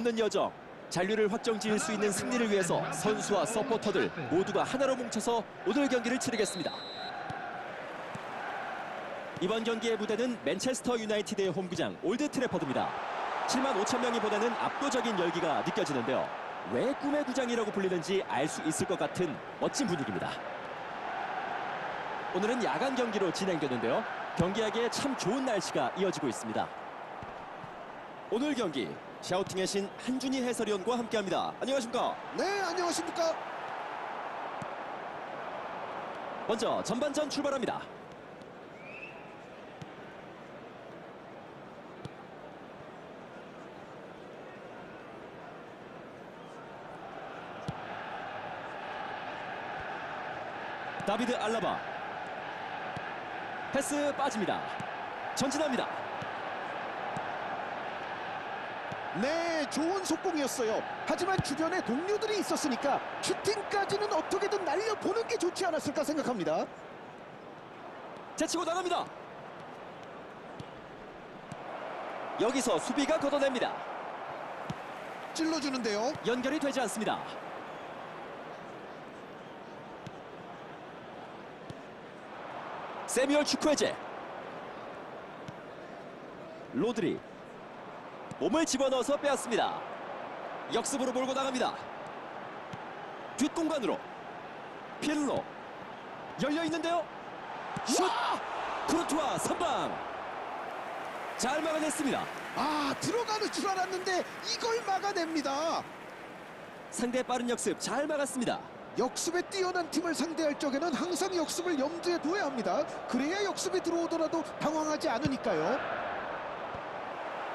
없는 여정 잔류를 확정 지을 수 있는 승리를 위해서 선수와 서포터들 모두가 하나로 뭉쳐서 오늘 경기를 치르겠습니다. 이번 경기의 무대는 맨체스터 유나이티드의 홈구장 올드 트래퍼드입니다. 7만 5천 명이 보내는 압도적인 열기가 느껴지는데요. 왜 꿈의 구장이라고 불리는지 알 수 있을 것 같은 멋진 분위기입니다. 오늘은 야간 경기로 진행되는데요. 경기하기에 참 좋은 날씨가 이어지고 있습니다. 오늘 경기 샤우팅의 신 한준희 해설위원과 함께합니다. 안녕하십니까? 네, 안녕하십니까? 먼저 전반전 출발합니다. 다비드 알라바 패스 빠집니다. 전진합니다. 네, 좋은 속공이었어요. 하지만 주변에 동료들이 있었으니까 슈팅까지는 어떻게든 날려보는 게 좋지 않았을까 생각합니다. 제치고 나갑니다. 여기서 수비가 걷어냅니다. 찔러주는데요. 연결이 되지 않습니다. 세미얼 축구해제 로드리 몸을 집어넣어서 빼앗습니다. 역습으로 몰고 나갑니다. 뒷공간으로 필로 열려 있는데요. 슛! 크루트와 선방 잘 막아냈습니다. 아, 들어가는 줄 알았는데 이걸 막아냅니다. 상대 빠른 역습 잘 막았습니다. 역습에 뛰어난 팀을 상대할 적에는 항상 역습을 염두에 둬야 합니다. 그래야 역습이 들어오더라도 당황하지 않으니까요.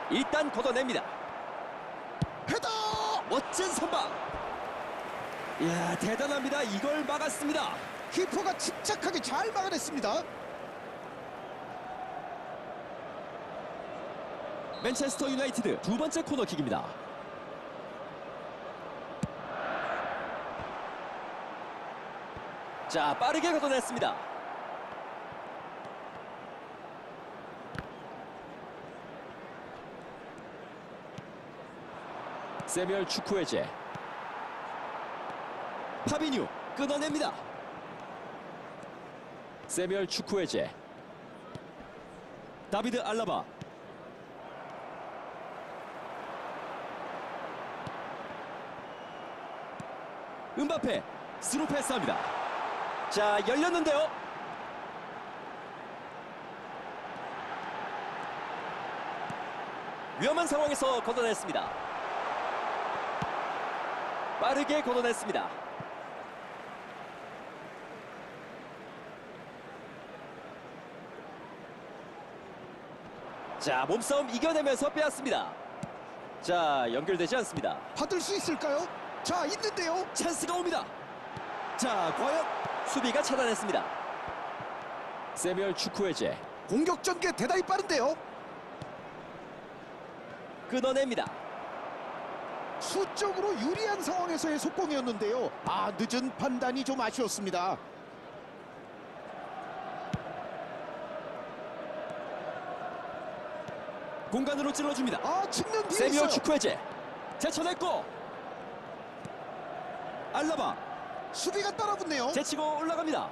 일단 걷어냅니다. 헤더! 멋진 선방. 이야 대단합니다. 이걸 막았습니다. 키퍼가 침착하게 잘 막아냈습니다. 맨체스터 유나이티드 두 번째 코너킥입니다. 자 빠르게 걷어냈습니다. 세미얼 축구해제 파비뉴 끊어냅니다. 세미얼 축구해제 다비드 알라바 은바페 스루 패스합니다. 자 열렸는데요. 위험한 상황에서 걷어냈습니다. 빠르게 걷어냈습니다. 자 몸싸움 이겨내면서 빼앗습니다. 자 연결되지 않습니다. 받을 수 있을까요? 자, 있는데요. 찬스가 옵니다. 자, 과연 수비가 차단했습니다. 세미얼 축구해제 공격 전개 대단히 빠른데요. 끊어냅니다. 수적으로 유리한 상황에서의 속공이었는데요. 아, 늦은 판단이 좀 아쉬웠습니다. 공간으로 찔러줍니다. 아, 측면 뒤에 있어요. 축구해제 제쳐냈고 알라바 수비가 따라붙네요. 제치고 올라갑니다.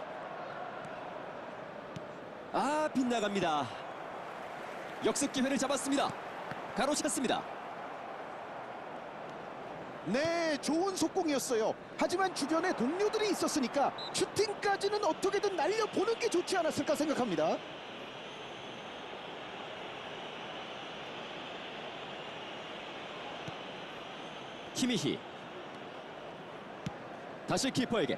아 빗나갑니다. 역습 기회를 잡았습니다. 가로챘습니다. 네, 좋은 속공이었어요. 하지만 주변에 동료들이 있었으니까 슈팅까지는 어떻게든 날려보는 게 좋지 않았을까 생각합니다. 키미히 다시 키퍼에게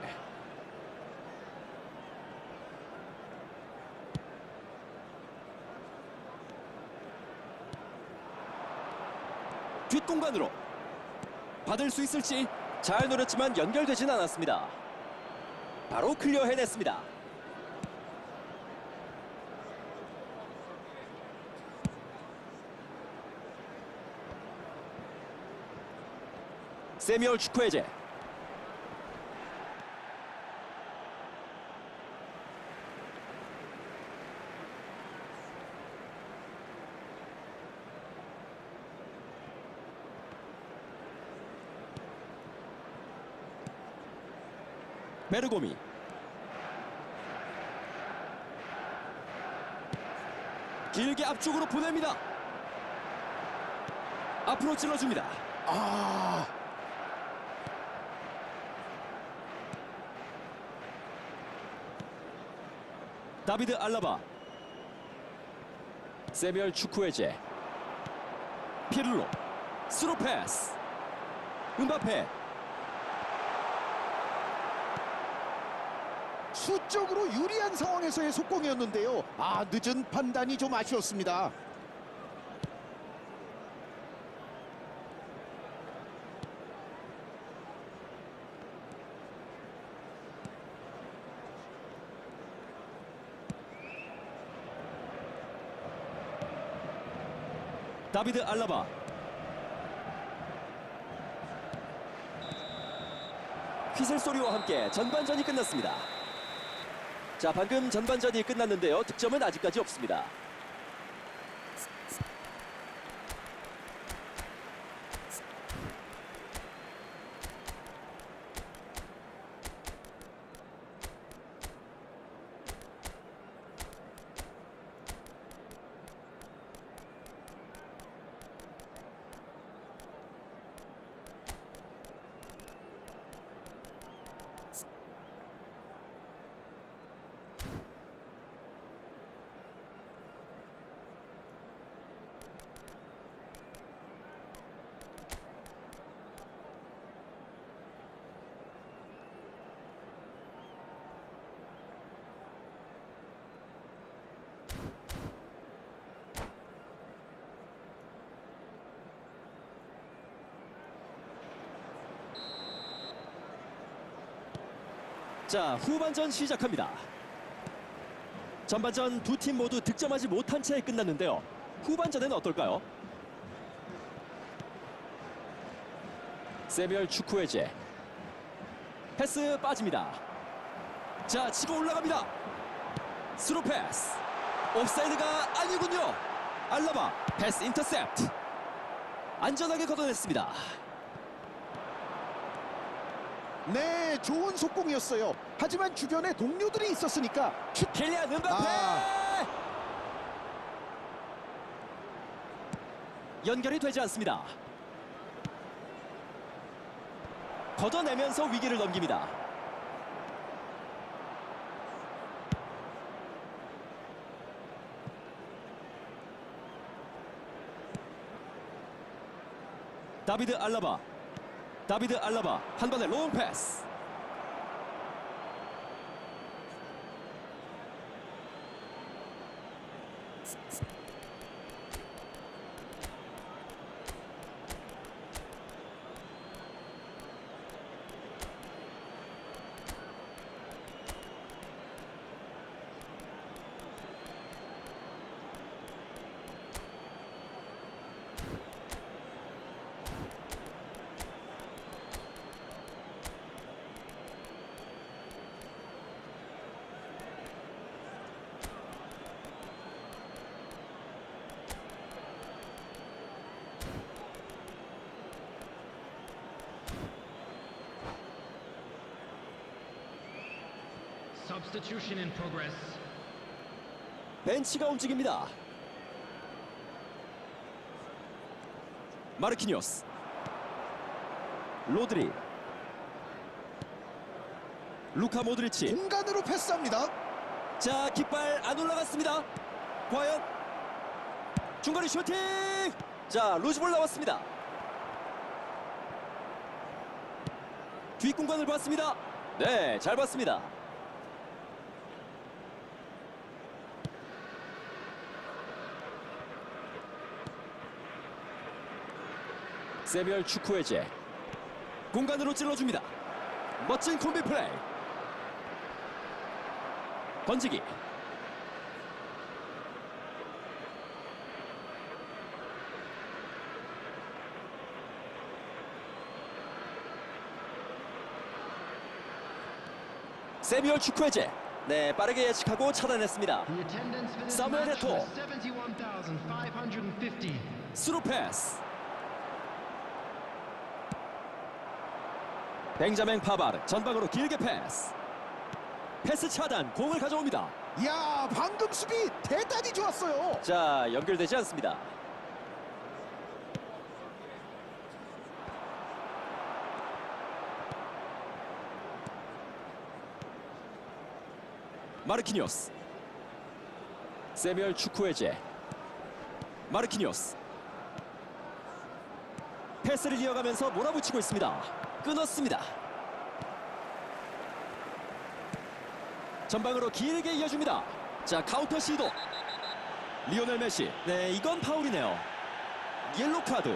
뒷공간으로 받을 수 있을지 잘 노렸지만 연결되진 않았습니다. 바로 클리어 해냈습니다. 세미얼 축구해제 베르고미. 길게 앞쪽으로 보냅니다. 앞으로 찔러줍니다. 아, 다비드 알라바. 세미얼 축구의제. 피를로. 스루 패스. 은바페 수적으로 유리한 상황에서의 속공이었는데요. 아, 늦은 판단이 좀 아쉬웠습니다. 다비드 알라바 휘슬 소리와 함께 전반전이 끝났습니다. 자, 방금 전반전이 끝났는데요. 득점은 아직까지 없습니다. 자, 후반전 시작합니다. 전반전 두 팀 모두 득점하지 못한 채 끝났는데요. 후반전에는 어떨까요? 세미얼 축구의제 패스 빠집니다. 자, 치고 올라갑니다. 스루 패스. 옵사이드가 아니군요. 알라바 패스 인터셉트. 안전하게 걷어냈습니다. 네, 좋은 속공이었어요. 하지만 주변에 동료들이 있었으니까 슛 킬리안 은바페! 아. 연결이 되지 않습니다. 걷어내면서 위기를 넘깁니다. 다비드 알라바 다비드 알라바 한 번의 롱 패스 벤치가 움직입니다. 마르키니오스 로드리 루카 모드리치 공간으로 패스합니다. 자 깃발 안 올라갔습니다. 과연 중거리 슈팅 자 루즈볼 나왔습니다. 뒷공간을 봤습니다. 네 잘 봤습니다. 세미얼 축구의제 공간으로 찔러줍니다. 멋진 콤비 플레이. 번지기. 세미얼 축구의제. 네, 빠르게 예측하고 차단했습니다. Was 71,550. 스루 패스. 벤자맹 파바르 전방으로 길게 패스. 패스 차단, 공을 가져옵니다. 야 방금 수비 대단히 좋았어요. 자, 연결되지 않습니다. 마르키니오스 세미얼 축구해제 마르키니오스 패스를 이어가면서 몰아붙이고 있습니다 끊었습니다. 전방으로 길게 이어줍니다. 자 카운터 시도. 리오넬 메시. 네 이건 파울이네요. 옐로 카드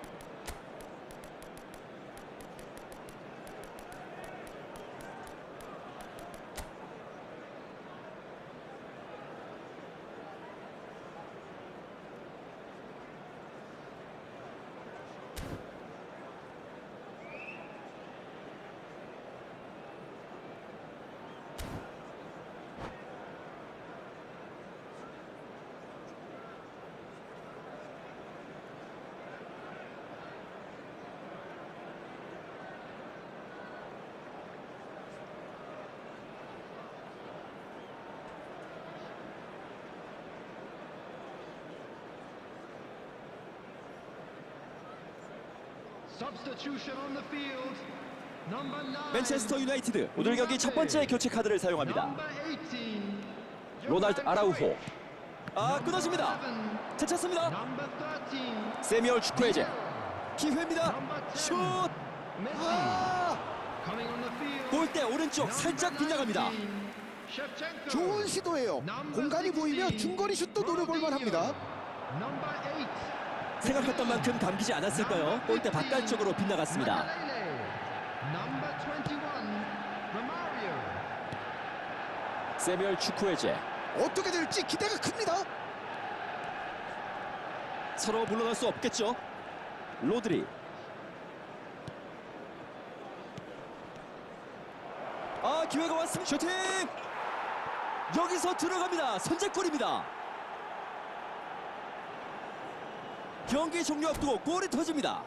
맨체스터 유나이티드 오늘 경기 첫 번째 교체 카드를 사용합니다 Number 18. 로날드 아라우호 아 끊어집니다 13. 세미얼 축구해제 기회입니다 Number 10. 슛. 아 Coming on the field. 골대 오른쪽 살짝 빗나갑니다 19. Shevchenko. 좋은 시도예요. 공간이 보이면 중거리 슛도 노려볼 만 합니다. Number 8. 생각했던 만큼 감기지 않았을까요? 골대 바깥쪽으로 빗나갔습니다 Makelele. Number 21. Romario. 세미얼 축구해제 어떻게 될지 기대가 큽니다. 서로 물러날 수 없겠죠 로드리 아 기회가 왔습니다 슈팅 여기서 들어갑니다 선제골입니다 경기 종료 앞두고 골이 터집니다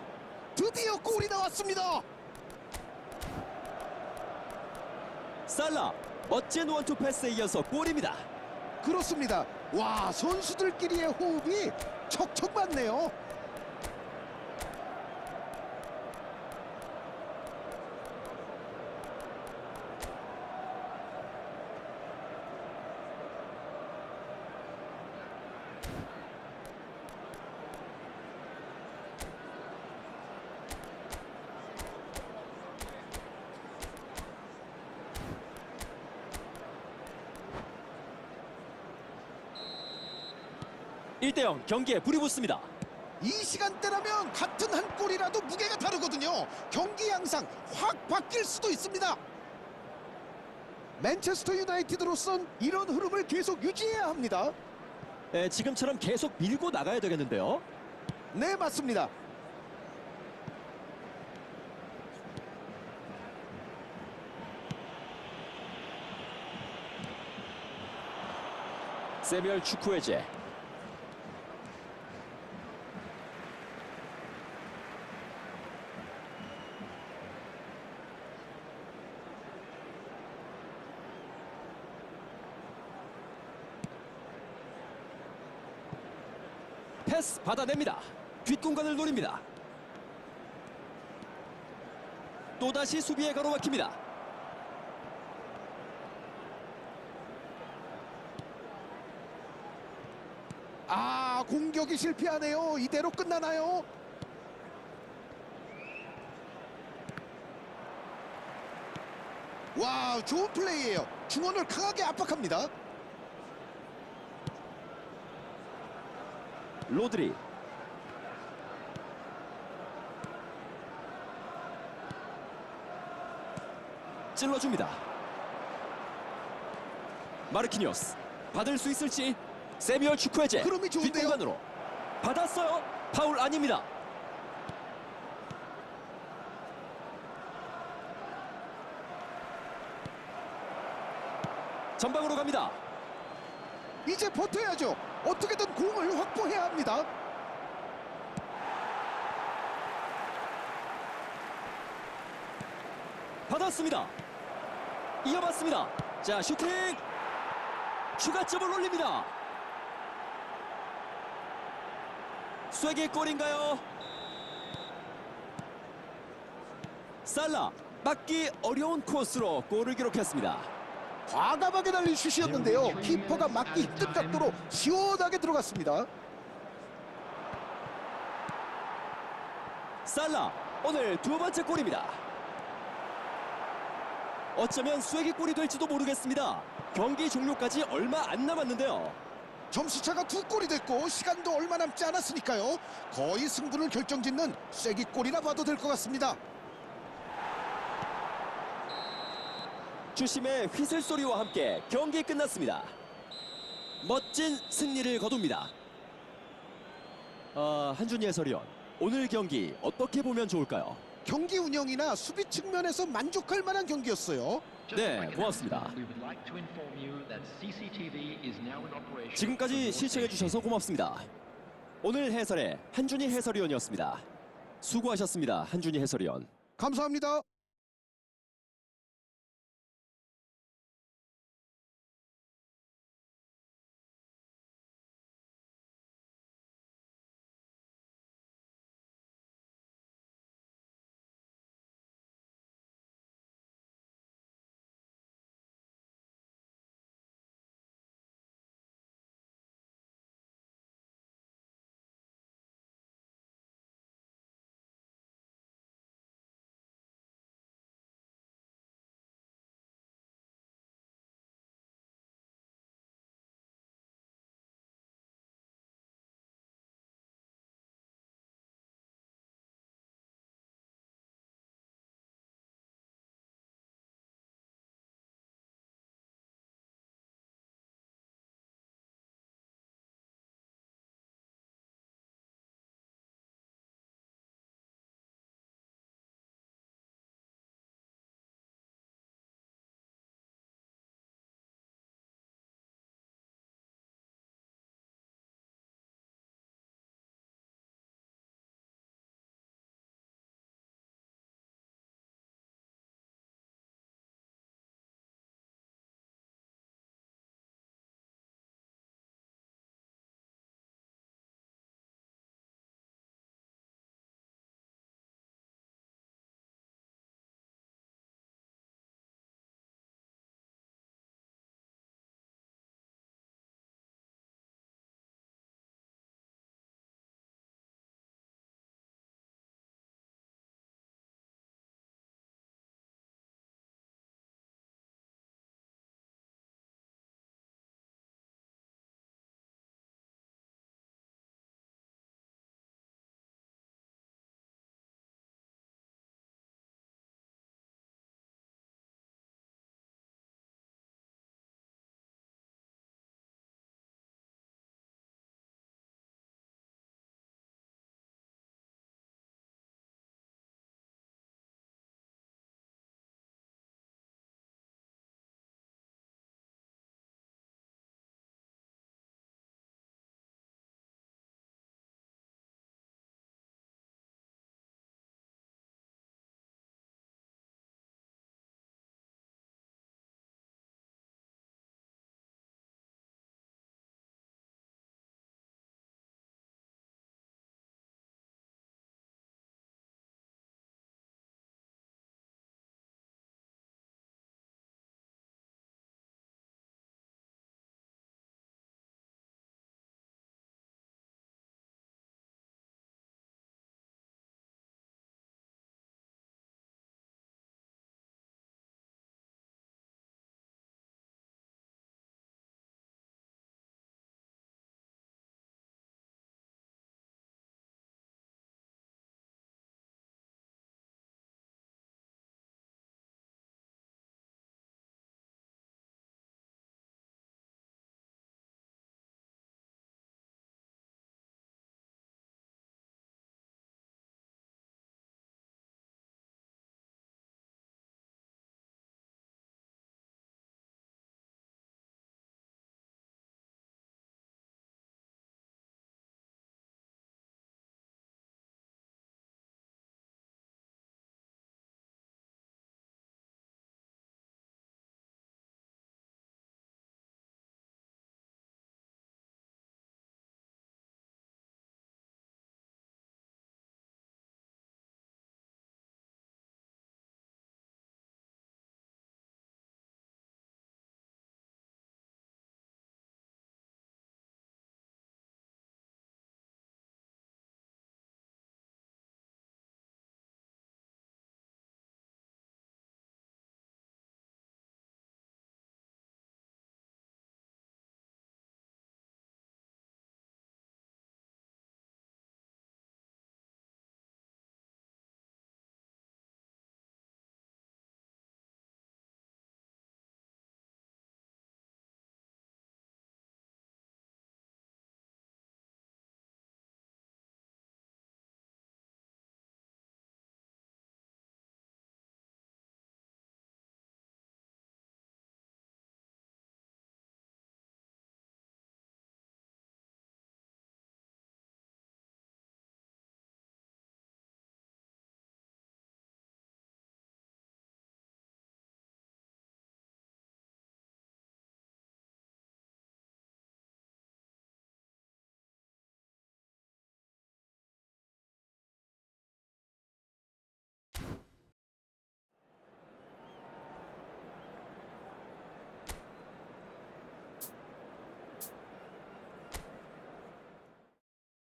드디어 골이 나왔습니다. 살라 멋진 원투 패스에 이어서 골입니다 그렇습니다. 와 선수들끼리의 호흡이 척척 맞네요. 일대0 경기에 불이 붙습니다 이 시간대라면 같은 한 골이라도 무게가 다르거든요. 경기 양상 확 바뀔 수도 있습니다. 맨체스터 유나이티드로선 이런 흐름을 계속 유지해야 합니다. 에, 지금처럼 계속 밀고 나가야 되겠는데요 네 맞습니다. 세미얼 축구해제 패스 받아냅니다 뒷공간을 노립니다 또다시 수비에 가로막힙니다 아 공격이 실패하네요. 이대로 끝나나요? 와 좋은 플레이예요. 중원을 강하게 압박합니다. 로드리 찔러줍니다 마르키니오스 받을 수 있을지 세미얼 축구해제 흐름이 좋은데요? 뒷공간으로 받았어요. 파울 아닙니다. 전방으로 갑니다. 이제 버텨야죠. 어떻게든 공을 확보해야 합니다. 받았습니다. 이어봤습니다. 자 슈팅 추가점을 올립니다. 쐐기 골인가요? 살라 막기 어려운 코스로 골을 기록했습니다. 과감하게 날린 슛이었는데요. 키퍼가 막기 힘든 각도로 시원하게 들어갔습니다. 살라 오늘 두 번째 골입니다. 어쩌면 쐐기 골이 될지도 모르겠습니다. 경기 종료까지 얼마 안 남았는데요. 점수차가 두 골이 됐고 시간도 얼마 남지 않았으니까요. 거의 승부를 결정짓는 쐐기골이라 봐도 될 것 같습니다. 주심의 휘슬 소리와 함께 경기 끝났습니다. 멋진 승리를 거둡니다. 아, 한준희 해설위원, 오늘 경기 어떻게 보면 좋을까요? 경기 운영이나 수비 측면에서 만족할 만한 경기였어요. 네, 고맙습니다. 지금까지 시청해 주셔서 고맙습니다. 오늘 해설의 한준희 해설위원이었습니다. 수고하셨습니다, 한준희 해설위원. 감사합니다.